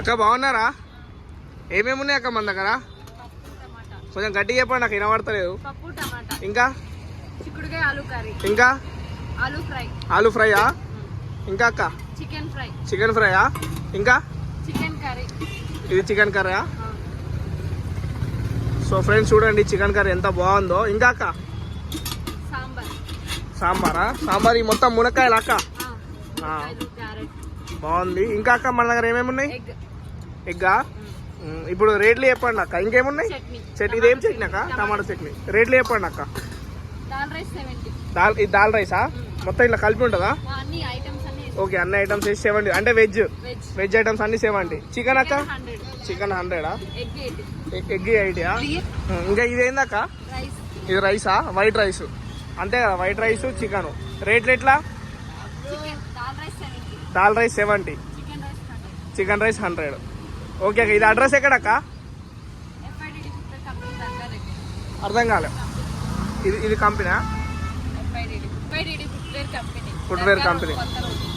అక్క బాగున్నారా? ఏమేమి ఉన్నాయి అక్క మన దగ్గర? కొంచెం గట్టిగా చెప్పండి నాకు వినబడతలేదు. ఇంకా? ఇంకా? ఆలు ఫ్రై. ఆలు ఫ్రైయా? ఇంకా అక్క? Chicken fry. చికెన్ ఫ్రైయా? ఇంకా? Chicken curry. ఇది చికెన్ కర్రీయా? సో ఫ్రెండ్స్ చూడండి చికెన్ కర్రీ ఎంత బాగుందో. ఇంకా అక్క? సాంబార్. సాంబారా? సాంబార్ ఈ మొత్తం మునక్కాయలు అక్క? బాగుంది. ఇంకా అక్క మన దగ్గర ఏమేమి ఉన్నాయి ఎగ్గా? ఇప్పుడు రేట్లు చెప్పండి అక్క. ఇంకేమున్నాయి? చట్నీ. ఇదేం చట్నీ అక్క? టమాటా చట్నీ. రేట్లు చెప్పండి అక్క. దాల్ ఇది దాల్ రైసా? మొత్తం ఇట్లా కలిపి ఉంటుందా? ఓకే అన్ని ఐటమ్స్ వేసి సెవెంటీ అంటే వెజ్ వెజ్ ఐటమ్స్ అన్ని సెవెంటీ చికెన్ అక్క? చికెన్ హండ్రెడా ఎగ్ ఐడియా ఇంకా ఇదేందక్క ఇది రైసా వైట్ రైస్ అంతే కదా వైట్ రైస్ చికెన్ రేట్లు ఎట్లా? Dal rice seventy chicken rice hundred okay అక్క. ఇది అడ్రస్ ఎక్కడక్క అర్థం కాలే. ఇది ఇది company footwear company.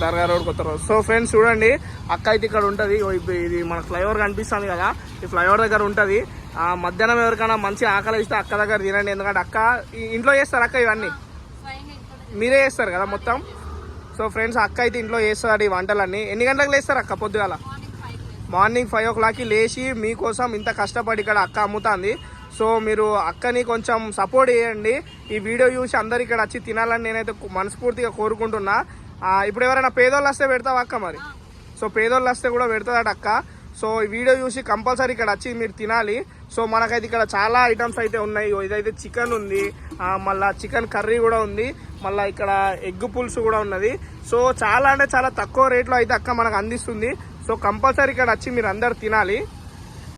Dargah road కొత్త రోడ్. సో ఫ్రెండ్స్ చూడండి అక్క అయితే ఇక్కడ ఉంటుంది. ఇది మన ఫ్లైఓవర్ కనిపిస్తుంది కదా. ఈ ఫ్లైఓవర్ దగ్గర ఉంటుంది. ఆ మధ్యాహ్నం ఎవరికైనా మంచి ఆకలి ఇస్తే అక్క దగ్గర తినండి. ఎందుకంటే అక్క ఇంట్లో చేస్తారు అక్క ఇవన్నీ? మీరే చేస్తారు కదా మొత్తం? సో ఫ్రెండ్స్ అక్క అయితే ఇంట్లో చేస్తారు ఈ వంటలన్నీ. ఎన్ని గంటలకు లేస్తారు అక్క పొద్దుగాల? మార్నింగ్ ఫైవ్ ఓ క్లాక్కి లేచి మీకోసం ఇంత కష్టపడి ఇక్కడ అక్క అమ్ముతుంది. సో మీరు అక్కని కొంచెం సపోర్ట్ చేయండి. ఈ వీడియో చూసి అందరు ఇక్కడ వచ్చి తినాలని నేనైతే మనస్ఫూర్తిగా కోరుకుంటున్నా. ఇప్పుడు ఎవరైనా పేదోళ్ళు వస్తే పెడతావా అక్క మరి? సో పేదోళ్ళు వస్తే కూడా పెడతాదట అక్క. సో ఈ వీడియో చూసి కంపల్సరీ ఇక్కడ వచ్చి మీరు తినాలి. సో మనకైతే ఇక్కడ చాలా ఐటమ్స్ అయితే ఉన్నాయి. ఇదైతే చికెన్ ఉంది. మళ్ళీ మళ్ళా చికెన్ కర్రీ కూడా ఉంది. మళ్ళీ ఇక్కడ ఎగ్ పులుసు కూడా ఉన్నది. సో చాలా అంటే చాలా తక్కువ రేట్లో అయితే అక్క మనకు అందిస్తుంది. సో కంపల్సరీ ఇక్కడ వచ్చి మీరు అందరు తినాలి.